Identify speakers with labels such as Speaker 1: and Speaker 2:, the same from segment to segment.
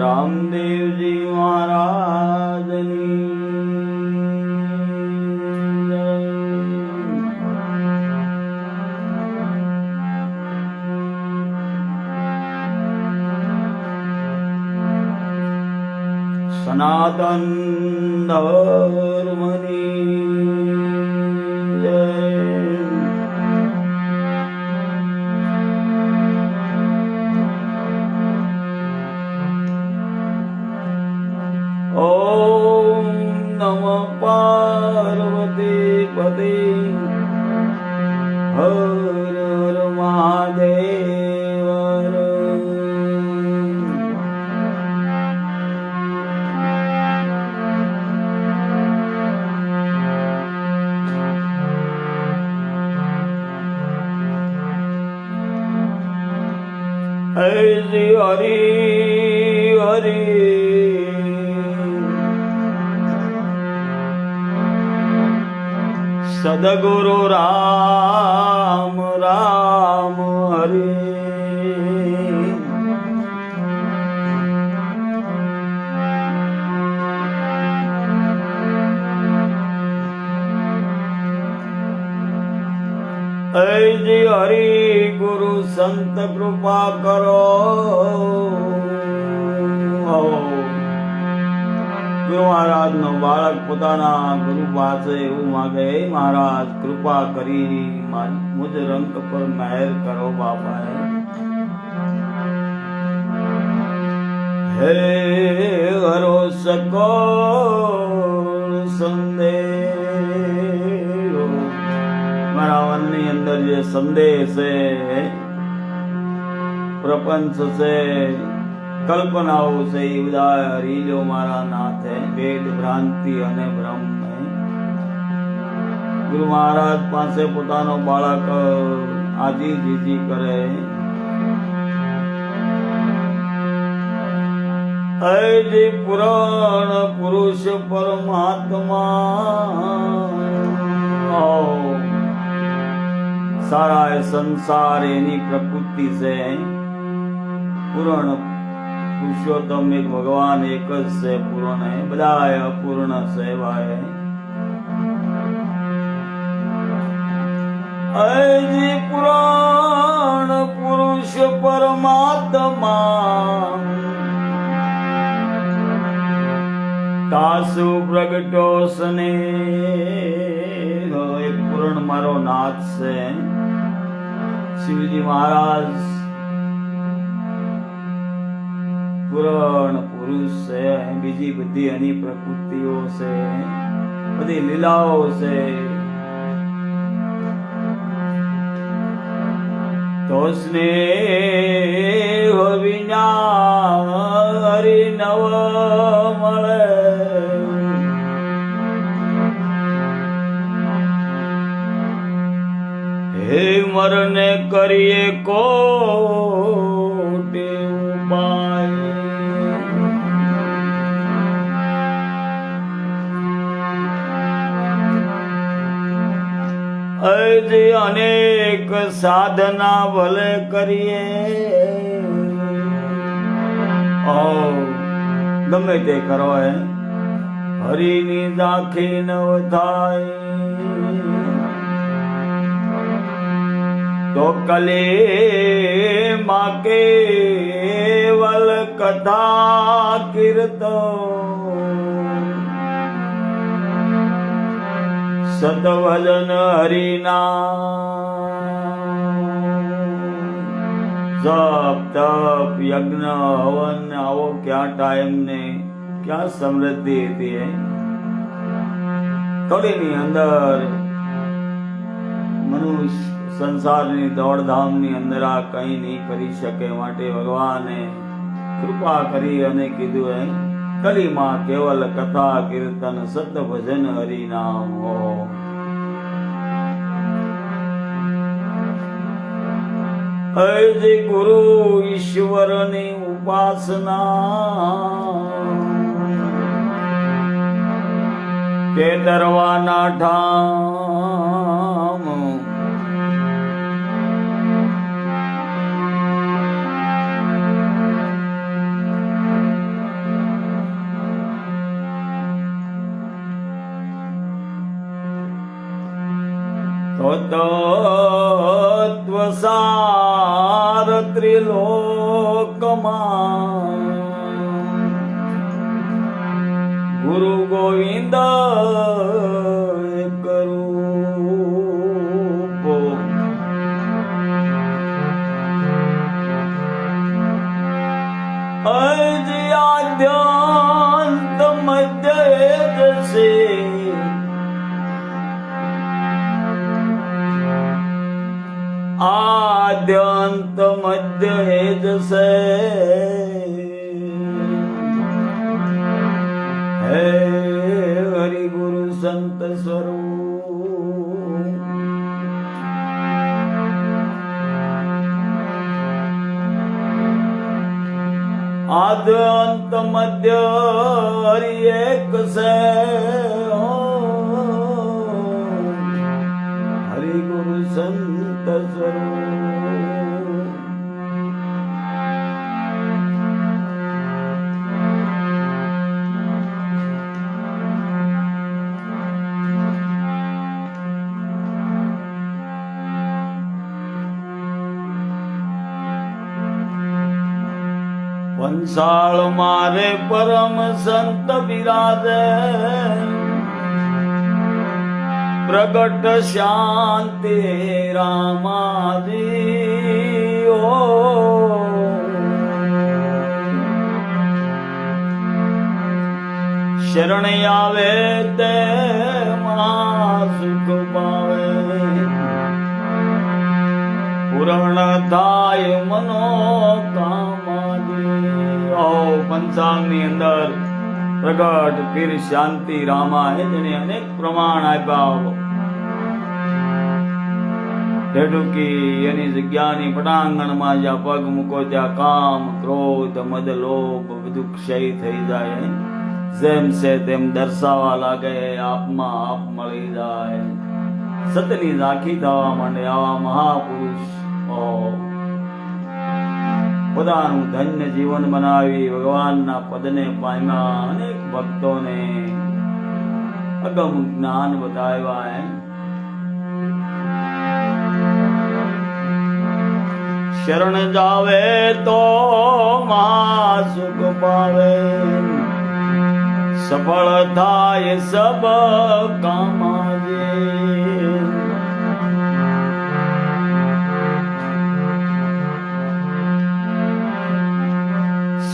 Speaker 1: રામદેવજી મહારાજની. સનાતન હે હરી હરિ. સદગુરુ રામ સંત કૃપા કરો. ગુરુ મહારાજ નો બાળક પોતાના ગુરુ પાસે એવું માગે, "હે મહારાજ, કૃપા કરી મુજ રંગ પર મહેર કરો બાપા હે હરો સકો સંદેહ. મારા મનની અંદર જે સંદેશ છે પ્રપંચ છે, કલ્પનાઓ છે, એ બધા હરી લો મારા નાથે ભેદ ભ્રાંતિ અને ભ્રમ ગુરુ મહારાજ પાસે પોતાનો બાળક આજી જીજી કરે. હે પુરાણ પુરુષ પરમાત્મા. સારા સંસાર એની પ્રકૃતિ છે. પૂર્ણ પુરુષોત્તમ એક ભગવાન, એક જ છે પૂર્ણ. એ બધા અપૂર્ણ સેવાય. અજી પુરાણ પુરુષ પરમાત્મા. તાસુ પ્રગટો સને. એક પૂર્ણ મારો નાથ છે. શિવજી મહારાજ પૂર્ણ, પુરુષ છે, બીજી બધી એની પ્રકૃતિઓ છે. બધી લીલાઓ છે. તો સ્નેહ વિના હરિ નવ મળે. હે મરને કરીએ કોટે હજી અનેક સાધના ભલે કરીએ. ગમે તે કરો એ હરિની દાખી ન થાય તો કલે માં કેવલ કથા કીર્તો સતવદન હરિના જપ તપ યજ્ઞ હવન આવો ક્યાં ટાઈમ ને ક્યાં સમૃદ્ધિ હતી હે થોડીની અંદર મનુષ્ય સંસારની દોડધામની અંદર આ કંઈ નહીં કરી શકે માટે ભગવાને કૃપા કરી અને કીધું એમ. કલીમાં કેવલ કથા, કીર્તન સત ભજન હરિનામ હો. અર્જે ગુરુ ઈશ્વરની ઉપાસના. કે દરવાના ઠામ તત્વસાર ત્રિલોકમાં ગુરુ ગોવિંદ આદ અંત મધ્ય હરિ પંસાળ મારે પરમ સંત બિરાજે. પ્રગટ શાંતિ રામાજી ઓ શરણ આવે તે સુખ પાવે. પુરણ થાય મનો કામાજી ઓ પંચાંગની અંદર પ્રગટ પીર શાંતિ રામા હે જેને અનેક પ્રમાણ આપ્યા ઢેઢુકી એની જગ્યાની પટાંગણમાં જ્યાં પગ મૂકો ત્યાં કામ, ક્રોધ, મદ, લોભ બધું ક્ષય થઈ જાય. જેમ છે તેમ દર્શાવા લાગે, આપમાં આપ મળી જાય. સતની રાખી થવા માંડે આવા મહાપુરુષ ઓ પોતાનું ધન્ય જીવન બનાવી ભગવાનના પદને પામ્યા અનેક ભક્તોને. અગમ જ્ઞાન બતાવ્યા એમ. શરણ જાવે તો મા સુખ પાવે. સફળ થાય સબ કામાજે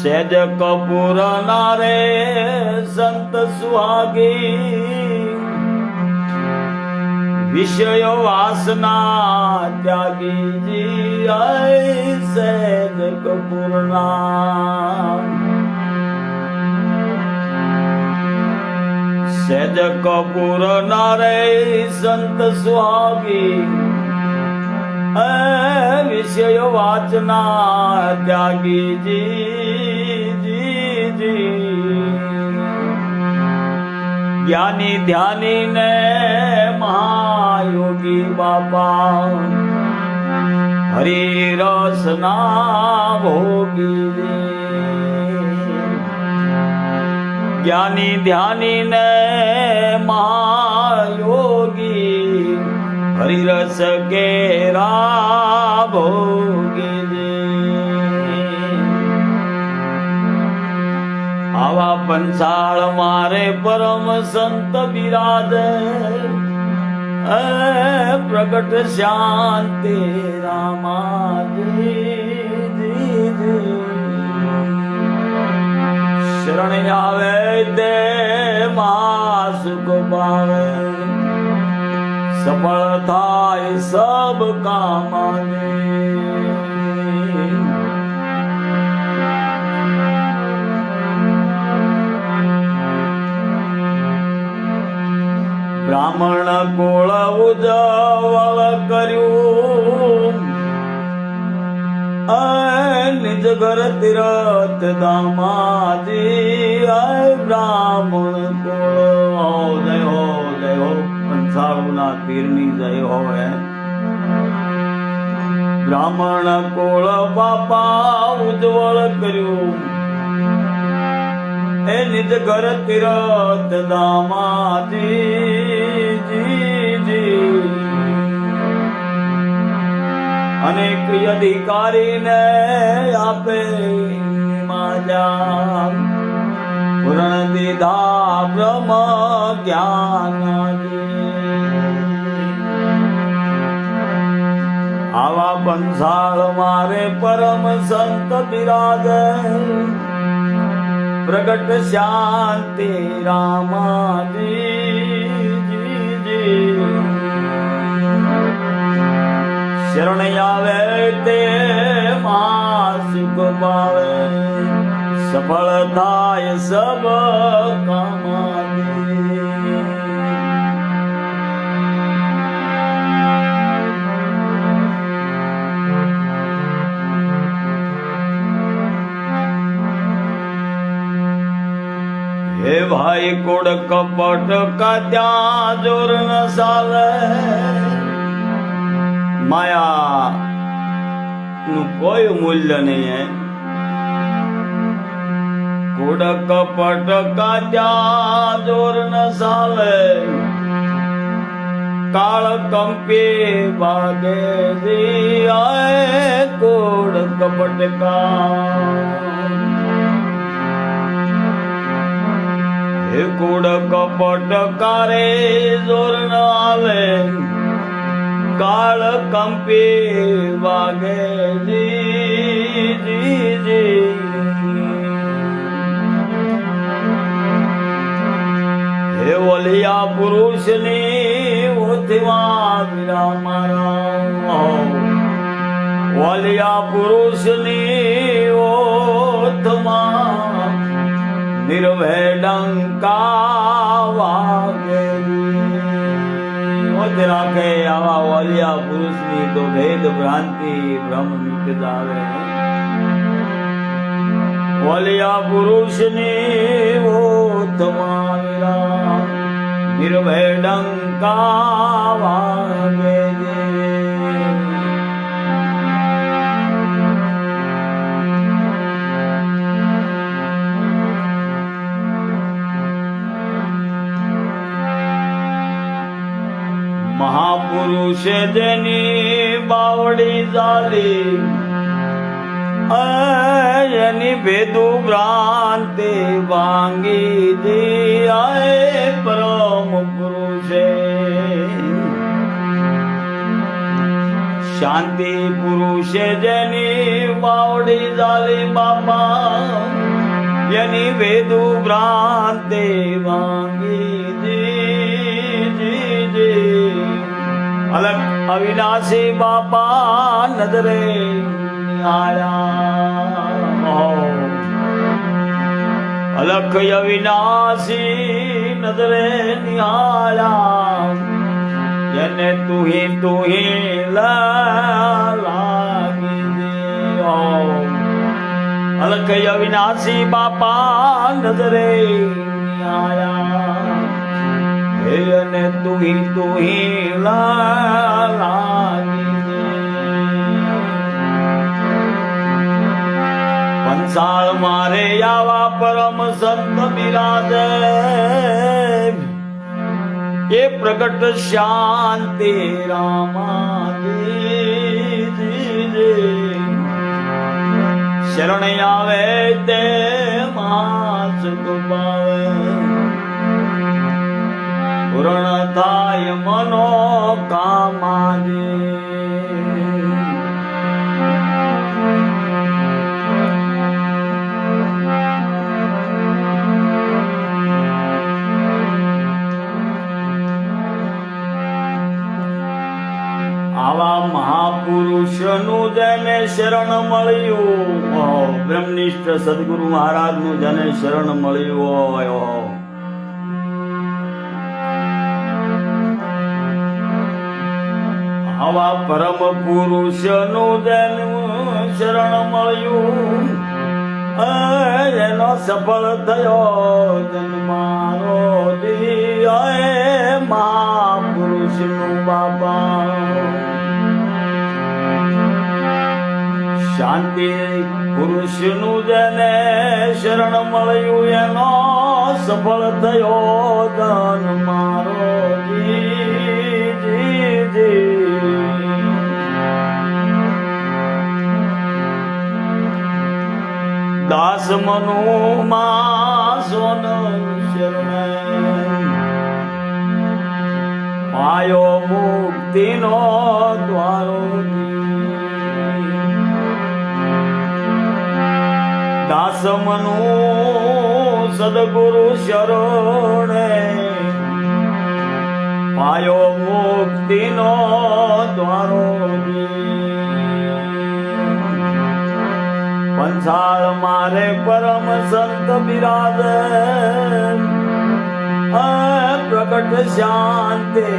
Speaker 1: સેજ કપૂર નારે સંત સુહાગી. વિષય વાસના ત્યાગી જી આય સેજ કપૂર સેજ કપૂર નારે સંત સુહાગી. વિષય વાચના ત્યાગી જી જી જી જ્ઞાની ધ્યાની ને મહાયોગી બાપા હરિ રસ ના ભોગી જ્ઞાની ધ્યાની ને મહાયોગી હરિરસ કેરા ભોગી પંચાળ મારે પરમ સંત બિરાજે. પ્રગટ શાંતિ. શરણ આવે તે મા સુખ પાવે સફળ થાય સબ કામાને બ્રાહ્મણ કુળ ઉજવળ કર્યું. નિજ ઘર તિરત દામાજી બ્રાહ્મણ કુળ, જય હો જય હો પંચાળુના પીરની જય હો, હે. બ્રાહ્મણ કુળ બાપા ઉજ્જવળ કર્યું. એ નિજ ઘર તિરત દામાજી અનેક અધિકારીને આપે માજા પૂરણ દીધા બ્રહ્મ જ્ઞાન આવા બંસાળ મારે પરમ સંત બિરાજે. પ્રગટ શાંતિ રામાજી. શરણ આવે તે માં સુખ પાવે. સફળ થાય સબ કામાની. હે ભાઈ કોડ કપટ કા ત્યાં જોર ન સાલે માયા નું કોઈ મૂલ્ય નહીં હે. કોડ કપટ કા ત્યાં જોર ન સાલે કાળ કંપી વાગે જી આય કોડ કપટ કા હે કુડ કપટ કારે જોર ન આવે કાળ કંપે વાગે હે ઓલિયા પુરુષની ઓથવા વિરા મારા. ઓલિયા પુરુષની ઓથમાં નિર્ભય ડંકા વાગે ઓત રાખે, આવા ઓલિયા પુરુષની તો ભેદ ભ્રાંતિ ભ્રમ આવે જાવે. ઓલિયા પુરુષની ઓતમારા નિર્ભય ડંકા વાગે મહાપુરુષ જેની બાવડી ઝાલી એની ભેદુ ભ્રાંતિ વાંગી દી આય પરમ પુરુષે. શાંતિ પુરુષે જેની બાવડી ઝાલી બાપા. યની વેદુ ભ્રાંતિ વાંગી દી અલગ અવિનાશી બાપા નદરે અલખ અવિનાશી નદરે નિહાળા એને તુહી તુહી લાગી અલખ અવિનાશી બાપા નદરે આયા હે અને તુહી તુહી પંસાળ મારે આવા પરમ સંત બિરાજે. એ પ્રગટ શાંતિ રામાજી શરણ આવે તે માસ ગુમાવે પૂર્ણ મનો કામાને આવા મહાપુરુષનું જેને શરણ મળ્યું બ્રહ્મનિષ્ઠ સદગુરુ મહારાજનું જેને શરણ મળ્યું હોય આવા પરમ પુરુષનું જન્મ શરણ મળ્યું. એનો સફળ થયો અય મહાપુરુષનું બાપા. શાંતિ પુરુષનું જેને શરણ મળ્યું એનો સફળ થયો ધન મારો દાસ મનુ માં સોન શરણ. પાયો મુક્તિનો દ્વારો દાસ મનુ સદગુરુ શરણે. મારે પરમ સંત બિરાજ. પ્રગટ શાંતિ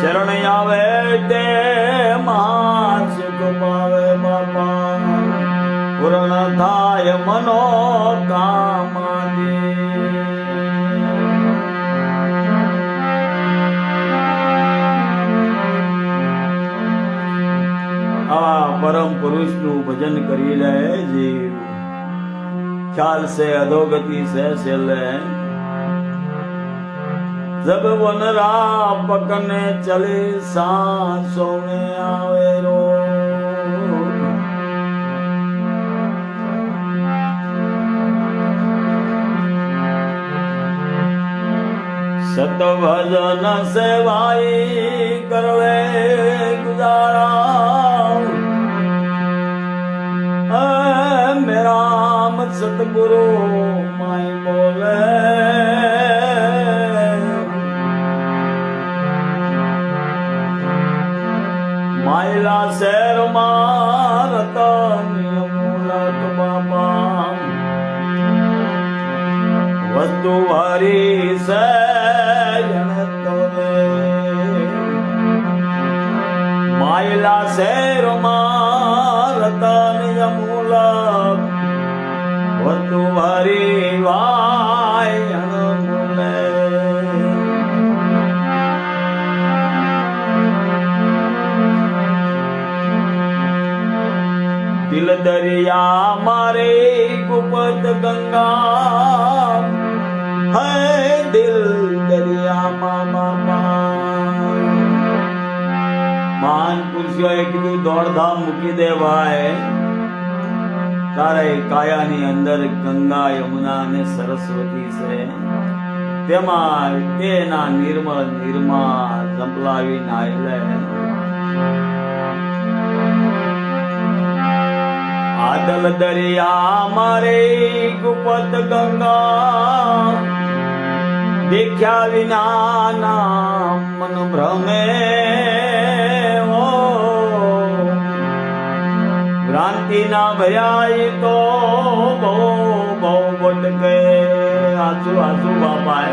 Speaker 1: શરણ આવે તે મહાન સુખ પાવે બાપા. પૂર્ણ થાય મનો કામાજી પરમ પુરુષનું ભજન કરી લે, જીવ. ખ્યાલ સે, અધોગતિ સે, છેલ્લે. જબ વન પકને ચલે સાસો મે આવે રો સત ભજન સેવાઈ કરવે, ગુજારા. હે મેરા મત સતગુરુ માય બોલે. માયલા શેર મારતા બાપા. વસ્તુ હરી સે જણતો માયલા શેર મારતા સરસ્વતી છે તેમાં તેના નિર્મળ નિર્મા સંભળાવી નાયલે આદલ દરિયા મારે ગુપત ગંગા દેખ્યા વિના ના મન ભ્રમે. ઓ. ભ્રાંતિ ના ભયાઈ તો આસુ આસુ બાપાએ.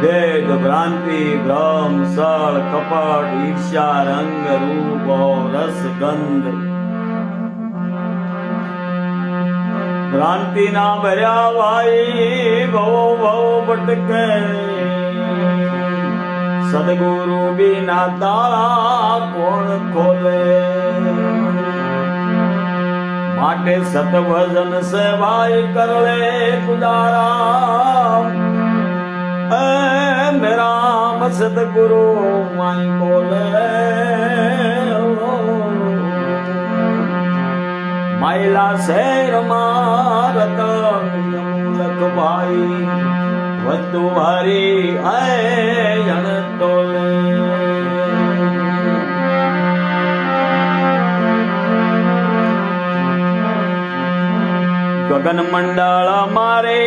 Speaker 1: વેદ ભ્રાંતિ ભ્રમ, સળ, કપટ, ઈર્ષ્યા, રંગ, રૂપ, રસ, ગંધ. ભ્રાંતિ ના ભર્યા ભાઈ, ભવો, ભવ ભટકે. સદગુરુ બિના તારા કોણ ખોલે? માટે સતભજન સેવાય કરલે ગુજારા હે મેરા સદગુરુ માઈ બોલે. માયલા શેર મારત મૂલક ભાઈ વસ્તુ હરી અય તોલે ગગન મંડળ મારે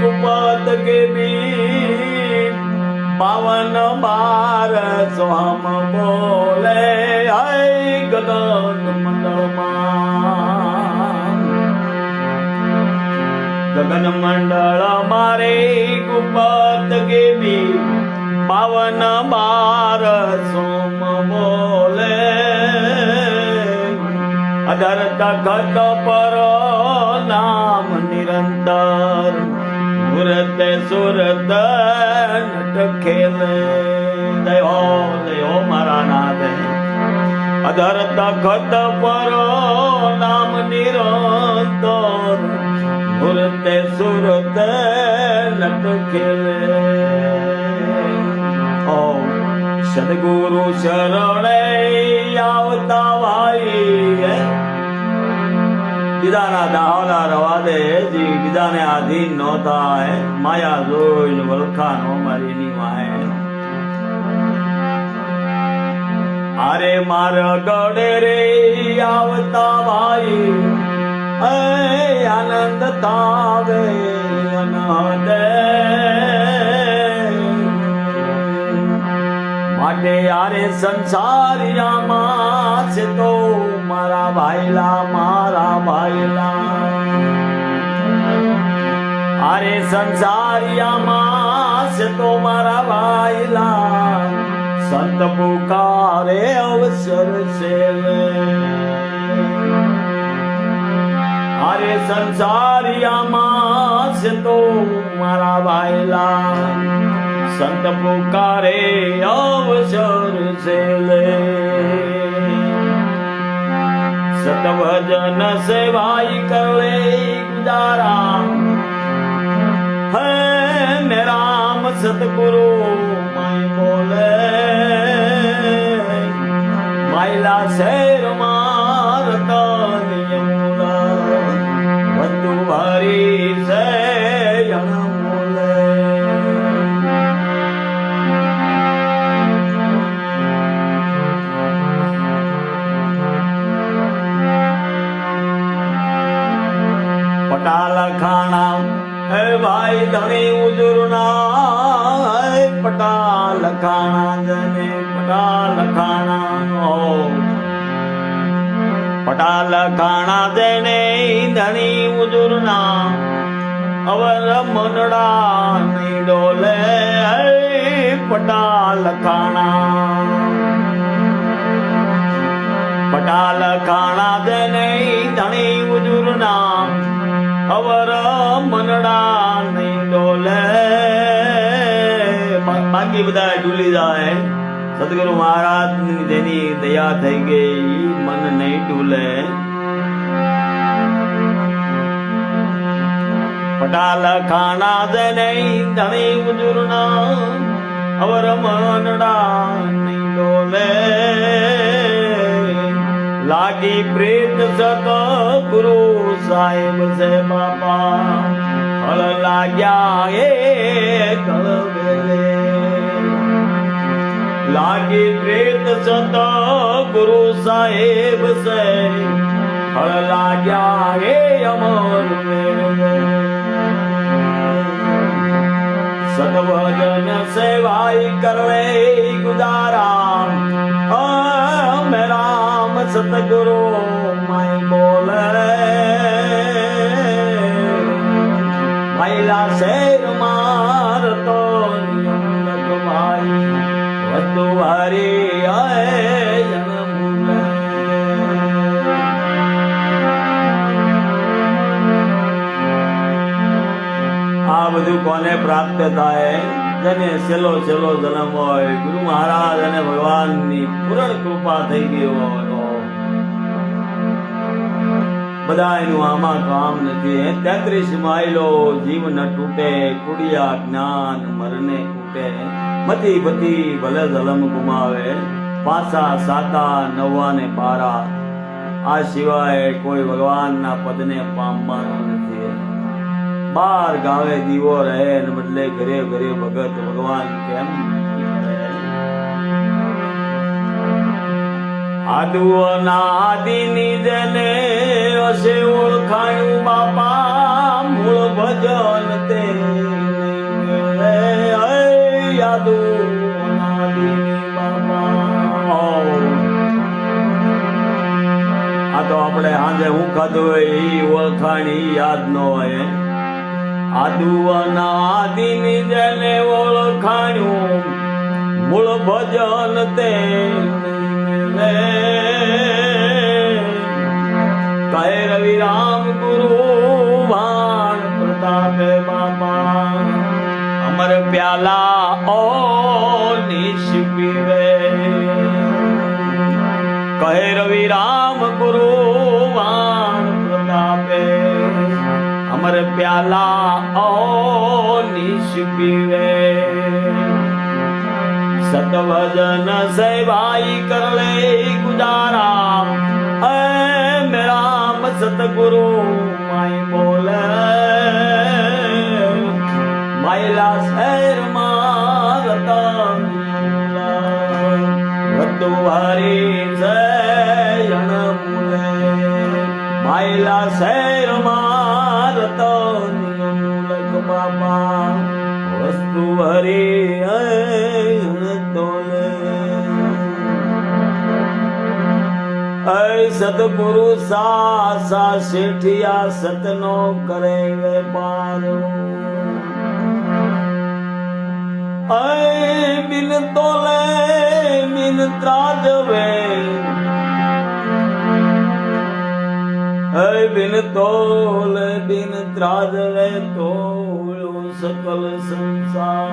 Speaker 1: ગુપત ગેબી પાવન બાર સ્વામ બોલે આય ગગન મંડળમાં ગગન મંડળ મારે ગુપત ગેવી પાવન બાર સોમ બોલે, અધર તખત પર સુરત નટ ખેલે દયો દયો મારા નાથે અધર તખત પરો નામ નિરંતર. સુરત નટ ખેલે સદગુરુ શરણે આવતા બીજાના દાહોના રવા દે જી બીજાને આધીન નો થાય. માયા જોઈને વલખા નો મારીની માય અરે માર ગડે રે આવતા ભાઈ. એ આનંદ તાવે અનહદે. માટે યારે સંસારિયામાં છે તો મારા ભાઈલા મારા ભાઈલા અરે સંસારિયામાં છે તો મારા ભાઈલા સંત પુકારે અવસર છે. અરે સંસારિયામાં છે તો મારા ભાઈલા સંત પુકારે અવસર છે. સતભજન સેવાઈ કરે ગુજારા. હે મેં રામ સતગુરુ માય બોલે. માયલા શેર મારતા જેની દયા થઈ ગઈ, મન નહીં ડૂલે પટાલ જ નહીં ધણી ઉજુરના અવર મનડા નહીં ડોલે. લાગી પ્રેત સત ગુરુ સાહેબ છે બાપા. ફળ લાગ્યા એ કળવેલે લાગી પ્રેત સત ગુરુ સાહેબ સે. હળ લાગ્યા હે અમર સદભજન સેવાઈ કરવે ગુજારા હમ રામ સતગુરુ માય બોલે. મહિલા શેર આ બધું કોને પ્રાપ્ત થાય? જેને છેલ્લો છેલ્લો જન્મ હોય, ગુરુ મહારાજ અને ભગવાનની પૂરણ કૃપા થઈ ગઈ હોય બધા એનું આમાં કામ નથી. તેત્રીસ માઇલો જીવ ન તૂટે, કુડિયા જ્ઞાન મરને કૂટે મતી બતી ભલે જલમ ગુમાવે પાસા સાતા નવા ને પારા. આ સિવાય કોઈ ભગવાનના પદને પામવાનો નથી. બાર ગાવે દીવો રહે, ને બદલે ઘરે ઘરે ભગત ભગવાન કેમ રહે? આદુઓના આદિની જને હશે ઓળખાયું બાપા, મૂળ ભજન તે. આ તો આપણે સાંજે હું ખાધું હોય એ ઓળખાણી યાદ ન હોય આદુવના આદિની જેને ઓળખાણ્યું મૂળ ભજન તે. કહે રવિ રામ ગુરુ ભાણ પ્રતાપે બાપા અમર પ્યાલા ઓ નિશ પીવે. કહે રવિ રામ ગુરુ વાણ પ્રતાપે. અમર પ્યાલા ઓ નિશ પીવે. સતવજન સેવાઈ કરલે ગુજારા. એ મેરામ સતગુરુ, માય બોલે. માયલા શહેરમાં રતન રતુવારી જયણ માયલા શહેરમાં રતન બાપા વસ્તુ હરી સદગુરુ સા સા શેઠિયા સતનો કરે વેપારો બિન તોલે બિન ત્રાજવે. હે બિન તોલે બિન ત્રાજવે તોળો સકલ સંસાર.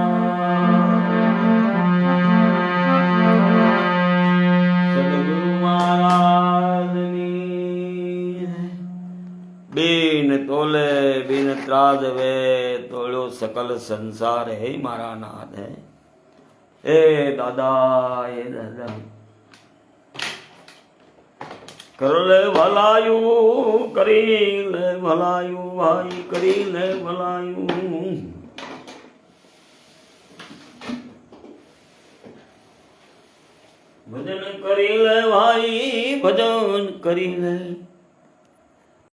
Speaker 1: બિન તોલે બિન ત્રાજવે તોળ્યો સકલ સંસાર હે મારા નાથ હે એ દાદા એ દાદા કરલે ભલાયું કરી લે ભલાયું ભાઈ કરી લે ભલાયું ભજન કરી લે ભાઈ ભજન કરી લે